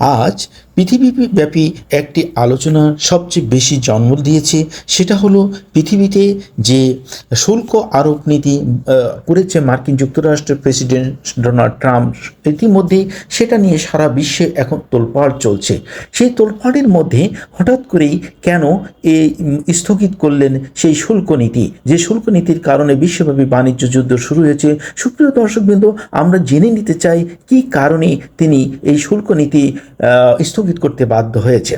আজ পৃথিবীব্যাপী একটি আলোচনা সবচেয়ে বেশি জন্ম দিয়েছে সেটা হলো পৃথিবীতে যে শুল্ক আরোপ নীতি করেছে মার্কিন যুক্তরাষ্ট্রের প্রেসিডেন্ট ডোনাল্ড ট্রাম্প ইতিমধ্যে সেটা নিয়ে সারা বিশ্বে এখন তোলপাড় চলছে। সেই তোলপাড়ের মধ্যে হঠাৎ করেই কেন এই স্থগিত করলেন সেই শুল্ক নীতি? যে শুল্ক নীতির কারণে বিশ্বব্যাপী বাণিজ্য যুদ্ধ শুরু হয়েছে। সুপ্রিয় দর্শকবৃন্দ আমরা জেনে নিতে চাই কি কারণে তিনি এই শুল্ক নীতি আহ, স্থগিত করতে বাধ্য হয়েছে।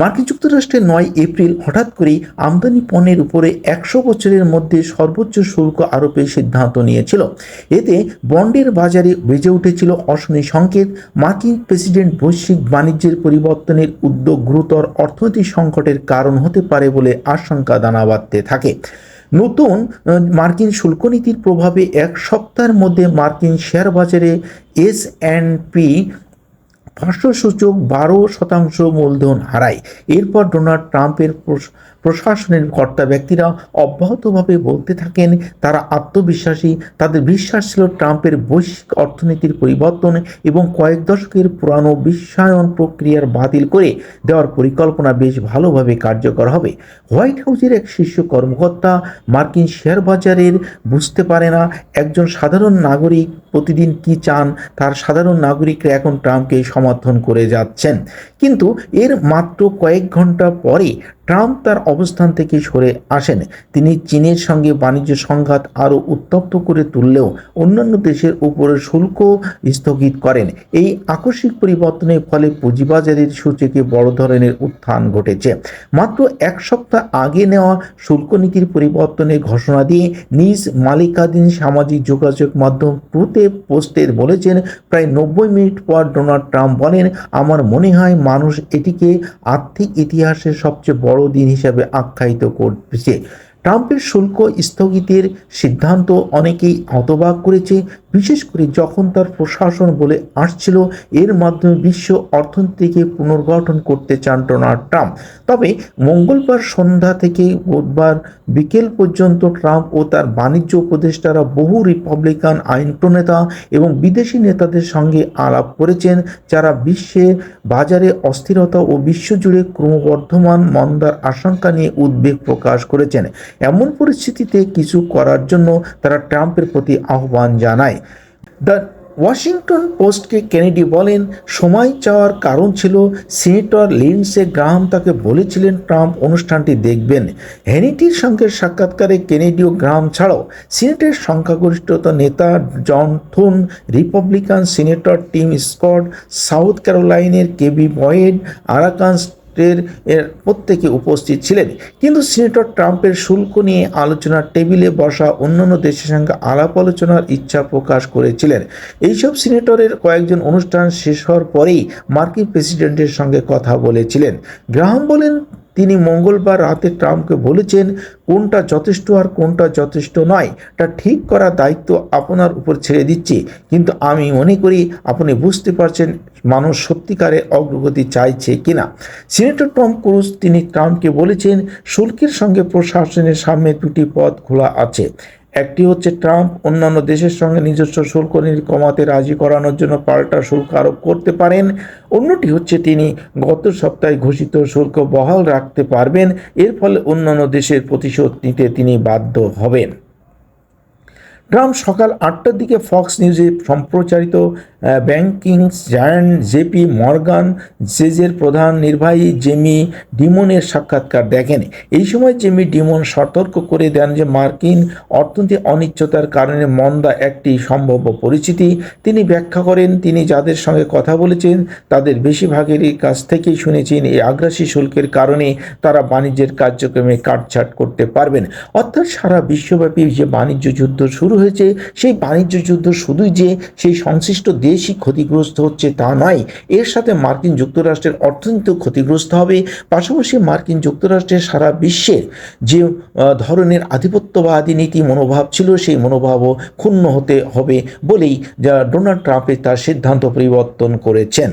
মার্কিন যুক্তরাষ্ট্রে নয় এপ্রিল হঠাৎ করেই আমদানি পণ্যের উপরে একশো বছরের মধ্যে সর্বোচ্চ শুল্ক আরোপের সিদ্ধান্ত নিয়েছিল। এতে বন্ডের বাজারে বেজে উঠেছিল অশনি সংকেত। মার্কিন প্রেসিডেন্ট বৈশ্বিক বাণিজ্যের পরিবর্তনের উদ্যোগ গুরুতর অর্থনৈতিক সংকটের কারণ হতে পারে বলে আশঙ্কা দানা বাঁধতে থাকে। নতুন মার্কিন শুল্ক নীতির প্রভাবে এক সপ্তাহের মধ্যে মার্কিন শেয়ার বাজারে এস অ্যান্ড পি পাঁচশো সূচক বারো শতাংশ মূলধন হারায়। এরপর ডোনাল্ড ট্রাম্পের প্রশাসনের কর্তা ব্যক্তিরা অব্যাহতভাবে বলতে থাকেন, তারা আত্মবিশ্বাসী। তাদের বিশ্বাস ছিল ট্রাম্পের বৈশ্বিক অর্থনীতির পরিবর্তন এবং কয়েক দশকের পুরানো বিশ্বায়ন প্রক্রিয়ার বাতিল করে দেওয়ার পরিকল্পনা বেশ ভালোভাবে কার্যকর হবে। হোয়াইট হাউসের এক শীর্ষ কর্মকর্তা মার্কিন শেয়ার বাজারের বুঝতে পারে না, একজন সাধারণ নাগরিক প্রতিদিন কি চান, তার সাধারণ নাগরিকরা এখন ট্রাম্পকে সমর্থন করে যাচ্ছেন। কিন্তু এর মাত্র কয়েক ঘণ্টা পরে ট্রাম্প তার অবস্থান থেকে সরে আসেন। তিনি চীনের সঙ্গে বাণিজ্য সংঘাত আরও উত্তপ্ত করে তুললেও অন্যান্য দেশের উপরে শুল্ক স্থগিত করেন। এই আকস্মিক পরিবর্তনের ফলে পুঁজিবাজারের সূচকে বড় ধরনের উত্থান ঘটেছে। মাত্র এক সপ্তাহ আগে নেওয়া শুল্ক নীতির পরিবর্তনের ঘোষণা দিয়ে নিজ মালিকাধীন সামাজিক যোগাযোগ মাধ্যম ট্রুতে পোস্টের বলেছেন, প্রায় নব্বই মিনিট পর ডোনাল্ড ট্রাম্প বলেন, আমার মনে হয় মানুষ এটিকে আর্থিক ইতিহাসের সবচেয়ে বড় দিন হিসাবে আখ্যায়িত করছে। ট্রাম্পের শুল্ক স্থগিতের সিদ্ধান্ত অনেকেই হতবাক করেছে। বিশেষ করে যখন তার প্রশাসন বলে আসছিল, এর মাধ্যমে বিশ্ব অর্থনীতিকে পুনর্গঠন করতে চান ডোনাল্ড ট্রাম্প। তবে মঙ্গলবার সন্ধ্যা থেকে বুধবার বিকেল পর্যন্ত ট্রাম্প ও তার বাণিজ্য উপদেষ্টারা বহু রিপাবলিকান আইন প্রণেতা এবং বিদেশি নেতাদের সঙ্গে আলাপ করেছেন, যারা বিশ্বে বাজারে অস্থিরতা ও বিশ্বজুড়ে ক্রমবর্ধমান মন্দার আশঙ্কা নিয়ে উদ্বেগ প্রকাশ করেছেন। এমন পরিস্থিতিতে কিছু করার জন্য তারা ট্রাম্পের প্রতি আহ্বান জানায়। দ্য ওয়াশিংটন পোস্টকে কেনেডি বলেন, সময় চাওয়ার কারণ ছিল সিনেটর লিন্ডসে গ্রাহাম তাকে বলেছিলেন ট্রাম্প অনুষ্ঠানটি দেখবেন। হেনিটির সঙ্গে সাক্ষাৎকারে কেনেডি ও গ্রাহাম ছাড়াও সিনেটের সংখ্যাগরিষ্ঠতা নেতা John Thune, Republican senator Tim Scott, South ক্যারোলাইনের কেবি বয়েড, আরাকান এর প্রত্যেকে উপস্থিত ছিলেন। কিন্তু সিনেটর ট্রাম্পের শুল্ক নিয়ে আলোচনার টেবিলে বসা অন্যান্য দেশের সঙ্গে আলাপ আলোচনার ইচ্ছা প্রকাশ করেছিলেন। এইসব সিনেটরের কয়েকজন অনুষ্ঠান শেষ হওয়ার পরেই মার্কিন প্রেসিডেন্টের সঙ্গে কথা বলেছিলেন। গ্রাহাম বলেন তিনি মঙ্গলবার রাতে ট্রাম্পকে বলেছেন, কোনটা যথেষ্ট আর কোনটা যথেষ্ট নয়। তা ঠিক করার দায়িত্ব আপনার উপর ছেড়ে দিচ্ছি। কিন্তু আমি মনে করি আপনি বুঝতে পারছেন মানুষ সত্যিকারে অগ্রগতি চাইছে কিনা। সিনেটর টম ক্রুজ, তিনি ট্রাম্পকে বলেছেন, শুল্কের সঙ্গে প্রশাসনের সামনে দুটি পথ খোলা আছে। একটি হচ্ছে ট্রাম্প, অন্যান্য দেশের সঙ্গে নিজস্ব শুল্ক কমাতে রাজি করানোর জন্য পাল্টা শুল্ক আরোপ করতে পারেন। অন্যটি হচ্ছে তিনি গত সপ্তাহে ঘোষিত শুল্ক বহাল রাখতে পারবেন, এর ফলে অন্যান্য দেশের প্রতিশোধ নিতে তিনি বাধ্য হবেন। ট্রাম্প সকাল আটটার দিকে ফক্স নিউজে সম্প্রচারিত ব্যাংকিং জায়ান্ট জেপি মর্গান, জেজের প্রধান নির্বাহী জেমি ডিমনের সাক্ষাৎকার দেখেন। এই সময় জেমি ডিমন সতর্ক করে দেন যে মার্কিন অর্থনীতি অনিশ্চয়তার কারণে মন্দা একটি সম্ভাব্য পরিচিতি তিনি ব্যাখ্যা করেন, তিনি যাদের সঙ্গে কথা বলেছেন, তাদের বেশিরভাগেরই কাছ থেকেই শুনেছেন এই আগ্রাসী শুল্কের কারণে তারা বাণিজ্যের কার্যক্রমে কাটছাট করতে পারবেন। অর্থাৎ সারা বিশ্বব্যাপী যে বাণিজ্য যুদ্ধ শুরু হয়েছে, সেই বাণিজ্য যুদ্ধ শুধুই যে সেই সংশ্লিষ্ট দেশই ক্ষতিগ্রস্ত হচ্ছে তা নয়। এর সাথে মার্কিন যুক্তরাষ্ট্রের অর্থনীতিও ক্ষতিগ্রস্ত হবে। পাশাপাশি মার্কিন যুক্তরাষ্ট্রের সারা বিশ্বের যে ধরনের আধিপত্যবাদী নীতি মনোভাব ছিল, সেই মনোভাবও ক্ষুণ্ণ হতে হবে বলেই ডোনাল্ড ট্রাম্পের তার সিদ্ধান্ত পরিবর্তন করেছেন।